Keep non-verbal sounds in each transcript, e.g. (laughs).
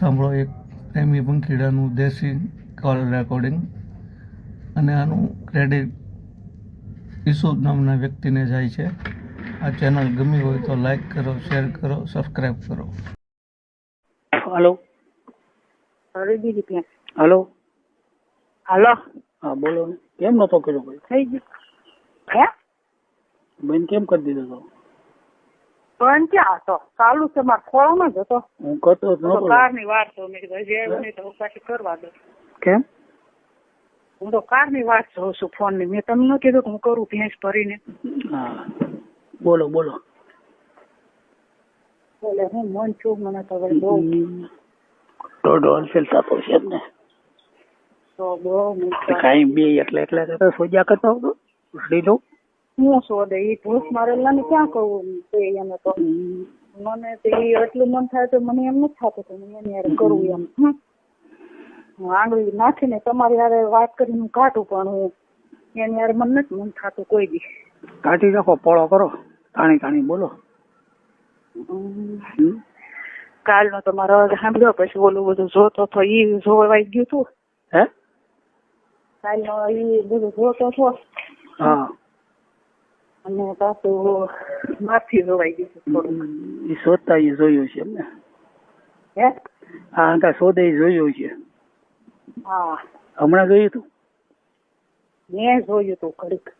સાંભળો એક પ્રેમી પંખીડાનું દેશી કોલ રેકોર્ડિંગ અને આનું ક્રેડિટ ઈસુ નામના વ્યક્તિને જાય છે. આ ચેનલ ગમી હોય તો લાઈક કરો શેર કરો સબસ્ક્રાઈબ કરો. હલો અરે દીદી ત્યાં. હલો હાલો હા બોલો કેમ નતો કર્યો ભાઈ થઈ ગયું. હે? બેન કેમ કરી દીધો તો? પણ ક્યાં હતો ચાલુ છે મારા ખોળામાં જ હતો. હું કરતો જ તો નતો કારની વાત તો મેં કીધું હજી આવ્યું નહીં તો હું પાછી કરવા દઉં. કેમ? હું તો કારની વાત જોઉં છું ફોનની મેં તમને કીધું કે હું કરું ભેંસ ભરીને. હા. બોલો બોલો. બોલે હું મન છું મને તો હવે બહુ તો હોલસેલ થતો છે એમ ને તો બહુ કઈ બે એટલે એટલે સોજા કરતો હતો લીધો હું શોધે એ ભૂસ મારેલા ને ક્યાં કહું? તે એને તો મને તે એટલું મન થાય તો મને એમ નથી થતું કે હું એની યાર કરું એમ. હું આંગળી નાખીને તમારી હારે વાત કરીને હું કાઢું પણ હું. એની યાર મને નથી મન થતું કોઈ બી કાઢી નાખો પોળો કરો. તાણી તાણી બોલો? કાલનો તો મારો અવાજ સાંભળ્યો પછી ઓલું બધું જોતો તો ઈ જોવાઈ ગયું હતું હે? કાલનો ઈ બધું જોતો હતો હા. અને પાછું માફી રોવાઈ ગયું છે થોડું એ શોધતા એ જોયું છે એમને. હે? હા અંકા શોધે જોયું છે. હા. હમણાં જોયું તું? મેં જોયું તું ઘડીક.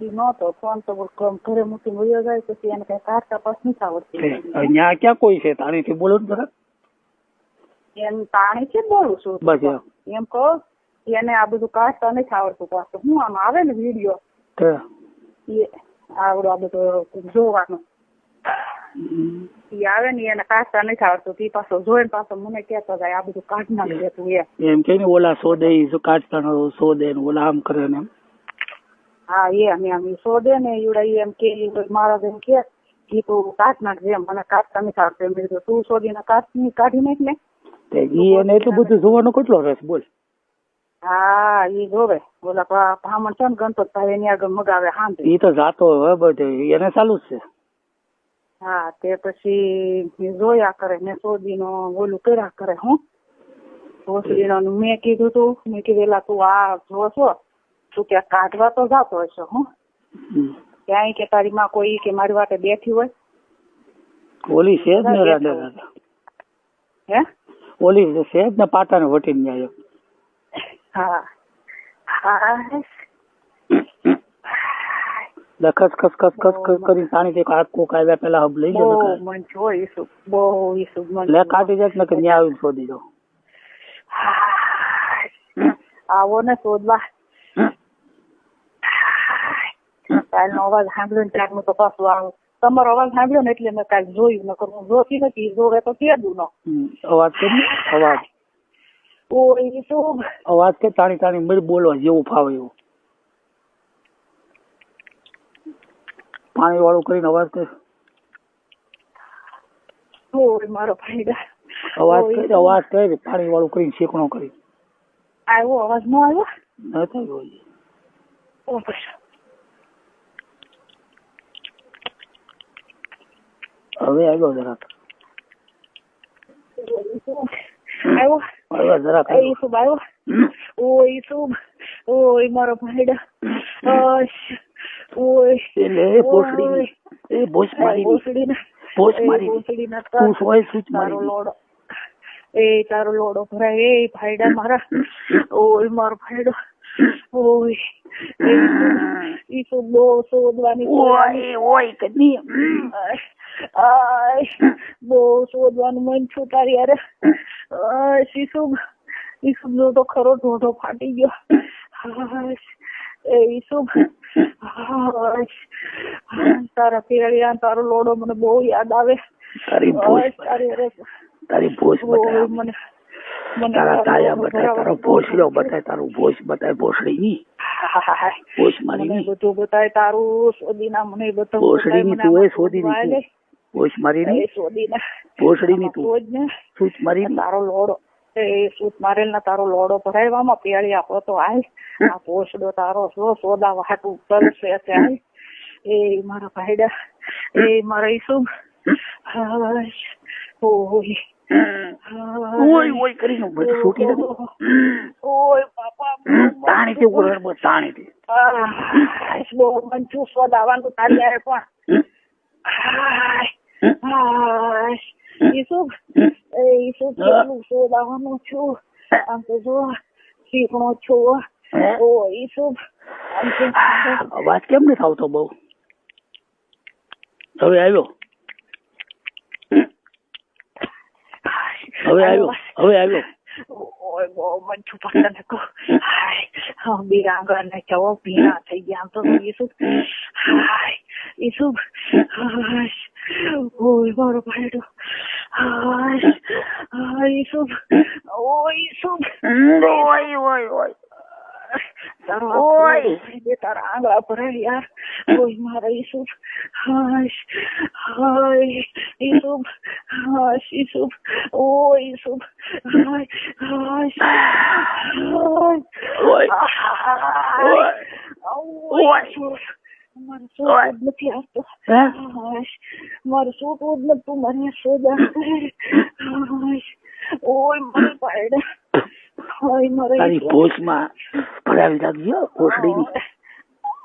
નહોતો ફોન તો કમ ઘરે મૂકીને વયો જાય પછી એને કઈ કાર તપાસ નથી આવડતી. એ, ક્યાં કોઈ છે? તાણીથી બોલો ને બરાબર એમ પાણી છે બોલું છું. બસ. એમ કહો. એને આ બધું કાઢતા નથી આવડતું પાછું હું આમ આવે ને વીડિયો એ આવડો આ બધો જોવાનો. ઈ આવે ને એને કાઢતા નથી આવડતું. ઈ પાછો જોઈને પાછો મને કેતો જાય આ બધું કાઢ નાખ તું એમ. એમ કે ને ઓલા શોધે ઈ કાઢતા ન શોધે ને ઓલા આમ કરે ને હા એમ એમ ઈ શોધે ને ઈવડા એમ કે મારા એમ કે ઈ તું કાઢ નાખજે એમ મને કાઢતા નથી આવડતું. એમ તું તું શોધીને કાઢ કાઢી નાખ ને. ઈ એને એટલું બધું જોવાનો કેટલો રસ બોલ. હા ઈ જોવે. ઓલા બ્રાહ્મણ છે ને ગણપતભાઈ એની આગળ મગાવે હાંભળી ઈ તો જાતો હોય બધે. એને ચાલુ જ છે. હા તે પછી જોયા કરે ને સોદીનો ઓલું કર્યા કરે હું. ને મેં કીધું તું મેં કીધું એલા તું આ જો છો તું ક્યાં કાઢવા તો જાતો હશે હું. ક્યાંય કે તારી માં કોઈ કે મારી વાટે બેઠી હોય. ઓલી છે જ ને હે ઓલી છે જ ને પાટાને વટીને જાય ખસ ખસ ખસ ખસ ખસ કરી સાણી છે હાથ કોક આવ્યા પેલા હબ લઈ લે મન છો ઈસુ બહુ ઈસુ મન લે કાઢી જાય ને કે ન્યા આવી શોધી જો આવો ને શોધવા. કાલનો અવાજ સાંભળ્યો ને ત્યારનું તો પાછું આવું. તમારો અવાજ સાંભળ્યો ને એટલે મેં કાલ જોયું નકર હું જોતી નથી જોવે તો કેદું નો અવાજ કરી અવાજ. ઓ શું વાત કે તાણી તાણી મળી બોલવા જેવું ફાવે એવું. પાણી વાળું કરીને અવાજ કે. ઓય મારો ભાઈડા અવાજ ઓય કે અવાજ કે પાણી વાળું કરીને શેકણો કરી. આવ્યો અવાજ નો આવ્યો? ન થયો હોય. હવે આવ્યો જરાક. આવ્યો. આવ્યો જરાક એ શું આવ્યો. ઓ ઓય ઓ મારો ભાઈડા. ઓય. એ ભોસડી એ ભોસ મારી ભોસડીના ભોસ મારી ભોસડીના તું સોય સૂચ લોડો. એ તારો લોડો ભરાય એ ભાઈડા મારા. ઓય મારો ભાઈડો. ઓય એ ઈ તો બહુ શોધવાની ઓય ઓય કદી આય બહુ શોધવાનું મન છું તારી યાર શીશુ ઈસુ નો તો ખરો ઢોઢો ફાટી ગયો ઈસુ. તારા પેળિયા તારો લોડો મને બહુ યાદ આવે તારી ભોસ તારી અરે તારી ભોસ મને તારા તાયા લોડો બતાય તારો ભોસડો બતાય તારું ભોસ બતાય ભોસડી ભોસ મારી મને બધું બતાય તારું સોદીના મને બધું ભોસડી ની તું એ સોદી ની ભોસ મારી ની સોદીના. ભોસડી ની તું. સૂચ મારી તારો લોડો. એ સૂત મારેલ ના તારો લોડો ભરાયવામાં પેળી આપો તો આય. આ પોસડો તારો સો સોદા વાટું કરશે ત્યાં એ મારા ભાઈડા. એ મારા ઈસુ. હાશ ઓય ઓય કરીને બધું છૂટી જતું ઓય બાપા તાણી થી ઉપર બસ તાણી થી બહુ સ્વાદ આવવાનું તારી આવે પણ. ઈસુ ઈસુ કેટલું છું? આમ તો જો શીખણો છું? ઓ ઈસુ અવાજ કેમ નથી આવતો બહુ? હવે આવ્યો? હવે આવ્યો હવે આવ્યો ઓય બહુ મંચું પણ તને કહું હાય હા, બિરાંગા ને ચવો ભીના થઈ ગયા આમ તો ઈસુ હાય ઈસુ હાય ઓય મારો ભાઈડો હાય હાય ઈસુ ઓય ઈસુ ઓય ઓય ઓય તારો ઓય. બે તારા આંગળા ભરાય યાર ઓય મારા ઈસુ હાય હાય ઈસુ હાય ઈસુ ઓય ઈસુ હાય હાય હાય ઓય ઓય ઓય મારે શું નથી આવતો મારે શું તું જ નતું મને ઓય મારે પાયડા હાય મારે તારી પોસમાં ભરાવી રાખજો હો,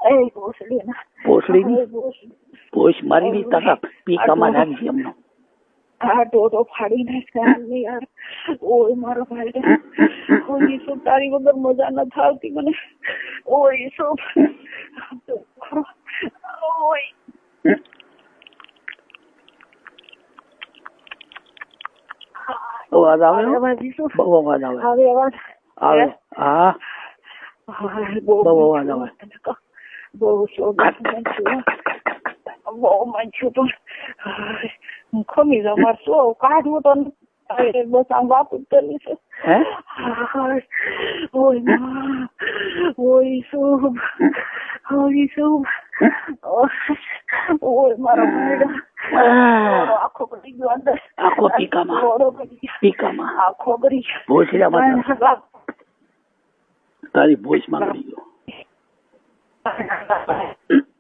એ કોસડી ના ભોસડી. ભોજ મારી તારા પીકામાં રાખજે એમનો. આ ટોટો ફાડી નાખ્યા યાર ઓય મારો ભાઈ ઓય ઈસુ તારી વગર મજા ન થાવતી મને. ઓય ઈસુ. ઓય. અવાજ આવે બહુ અવાજ આવે. આવે અવાજ? આવે. હા. બહુ અવાજ આવે. બહુ શોભા ખમી જાઉં મારે શું કાઢવું તો બસ આમ વાતું કરી છે ઓય ઓય શુભ ઓય શુભ ઓય મારો ભાઈડો આખો પડી ગયો અંદર આખો પીકામાં. મોઢો પડી પીકામાં આખો પડી ગયો તારી ગયો શુભ ઓય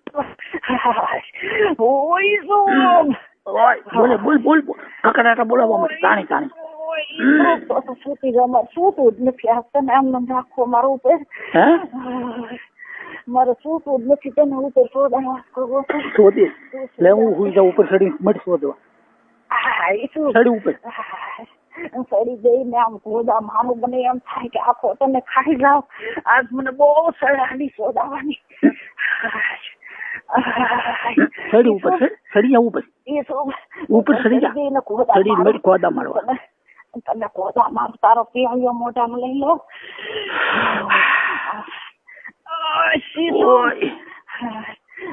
બોલે, બોલ બોલ કકડાટા આમ હું એ શું? ચડી ઉપર સડી આમ ગોદા મારું મને એમ થાય કે આખો તને ખાઈ જાવ આજ મને બહુ સડાની સોદાવાની ચડી ઉપર ચડી જાવ ઉપર? ઉપર ચડી જા. મારું. મળી ખોદા મારવા. તને ગોદા મારું તારો મોઢામાં લઈ લો.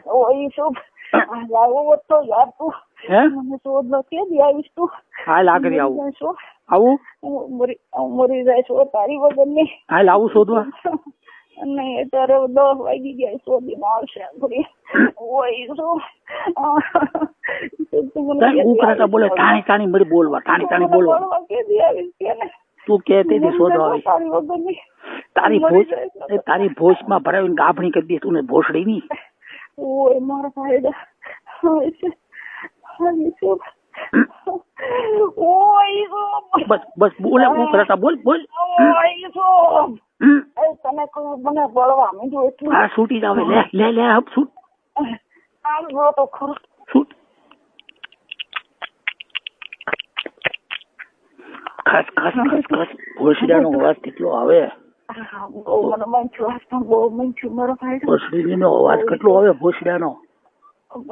ઓય લાવો તો યાર તું. હે? મને શોધ નો કે દી આવીશ તું. હાલ આગળ આવું. આવું? મરી મરી જાય છો તારી વગરની હાલ આવું શોધવા. (laughs) નહીં અત્યારે દસ વાગી ગયા શોધી આવશે ઘડી ઓય શું તું મને તારી કે દી ઉકળાટા આવીશ બોલે ટાણી ટાણી મળી બોલવા ટાણી ટાણી બોલવા. મળવા આવીશ કે ને? તું કે તેથી શોધવા આવી. તારી વગર તારી ભોજ જાય તો. એ તારી ભોજમાં ભરાવીને ગાભણી કરી દે તું ને ભોસડી ની. ઓય મારા શું બસ બસ બોલે બોલ બોલ. ઓય તને કહું મને બળવા માંડ્યું એટલું. હા છૂટી જાવ લે લે લે હપ છૂટ. આમ જો તો ખરું. છૂટ. ખસ ખસ ખસ ખસ. ભોસડીનો અવાજ કેટલો આવે? મને ભોસડીનો અવાજ કેટલો આવે ભોસડીનો?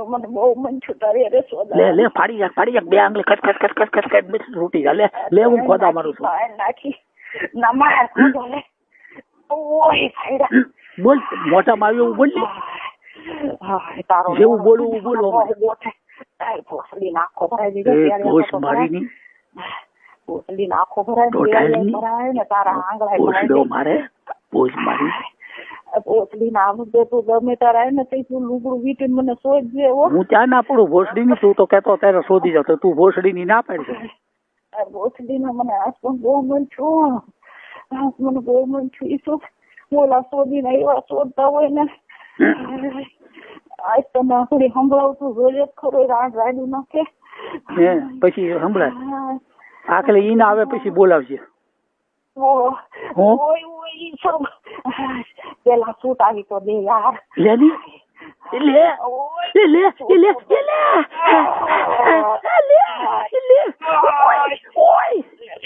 મને બહુ મંચું તારી અરે સોદા. લે લે ફાડી જા ફાડી જા બે આંગળી ખસ ખસ ખસ ખસ ખસ ખસ છૂટી જા. લે લે હું ખોદા મારું છું. નાખી ના માર ખોદો લે. ઓય બોલ મોટા માં એવું બોલ તારો જેવું બોલવું તારી ભોસડી નાખો ભોસ મારી ની. ભોસડી નાખો ભરાય તો ત્યારે ઢાળની. ભરાય ને તારા આંગળા ભોસડો મારે. ભોસ મારી. ભોસડી ના આવડે તું ગમે તારા ને તે તું લુગડું વીટીને મને શોધજે હો. ત્યાં ના પડું ભોસડી ની તું તો કેતો ત્યારે શોધી જતો તો તું ભોસડી ની ના પાડી દે. ભોસડી ના મને આજ પણ બહુ મન છું મને બહુ મન છું ઈ શું ઓલા શોધીને એવા શોધતા હોય ને આજ તો નાખડી સંભળાવતું જોઈએ ખરો રાડ રાડું નાખે પછી સંભળાય. આખલે ઈ ના આવે પછી બોલાવશે પેલા સૂટ આવી તો દે યાર. લે લે. લે લે લે. લે. લે. ઓય ઓય ઓય.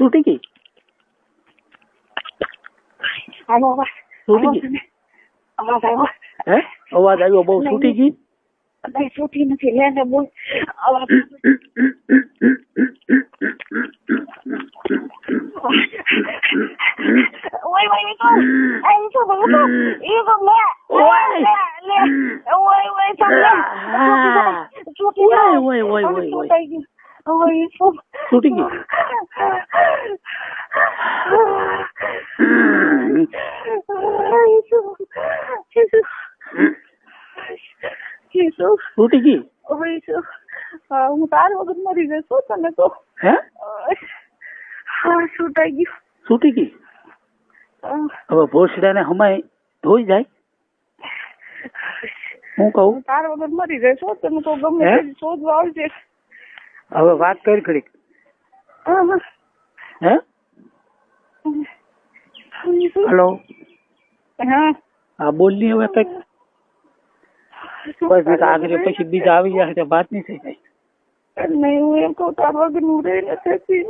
છૂટી ગઈ છૂટી ગઈ અવાજ આવ્યો હે અવાજ આવ્યો બહુ છૂટી ગઈ નહીં છૂટી નથી લે ને બોલ અવાજ ઓય ઓય એ તો એ તો એ તો લે ઓય. લે લે ઓય ઓય ચાલ લે છૂટી ઓય, જાય ઓય, ઓય, ઓય, ઓય. છૂટાઈ ગઈ ઓય એ તો છૂટી ગઈ Jesus. છૂટી ગઈ ઓય શું હું તાર વગર મરી તને તો. હે? હા છૂટાઈ ગયું. છૂટી ગઈ? હવે ભોસડાને હમાય ધોઈ જાય? હું કહું? તાર વગર મરી ગઈ તમે તો ગમે શોધવા આવજે હવે વાત કરી ખરી હે હેલો? હા. હા બોલની હવે કંઈક. બસ આગળ પછી બીજા આવી જાય તો વાત નહીં થઈ જાય. નહીં હું એમ કહું તાર વગર હું રહી નથી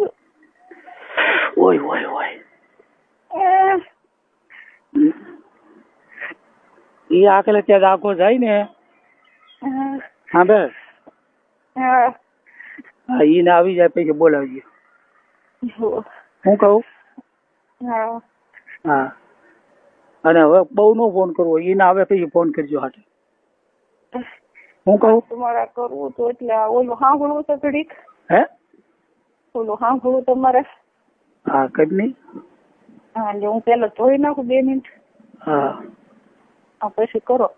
ઓય ઓય ઓય. એ. આખલે ત્યાં આખો જાય ને. હા બે હા. ઈ ને આવી જાય પછી બોલાવજે હું. કહું? હા. અને હવે બહુ નો ફોન કરવો ઈ ના આવે પછી ફોન કરજો હાટે. હું કહું? તમારે કરવું તો એટલે આ ઓલું સાંભળવું તો ઘડીક. હે? ઓલું સાંભળવું તમારે. હા કઈ નહીં. હા એટલે હું પેલા જોઈ નાખું બે મિનિટ. હા પછી કરો.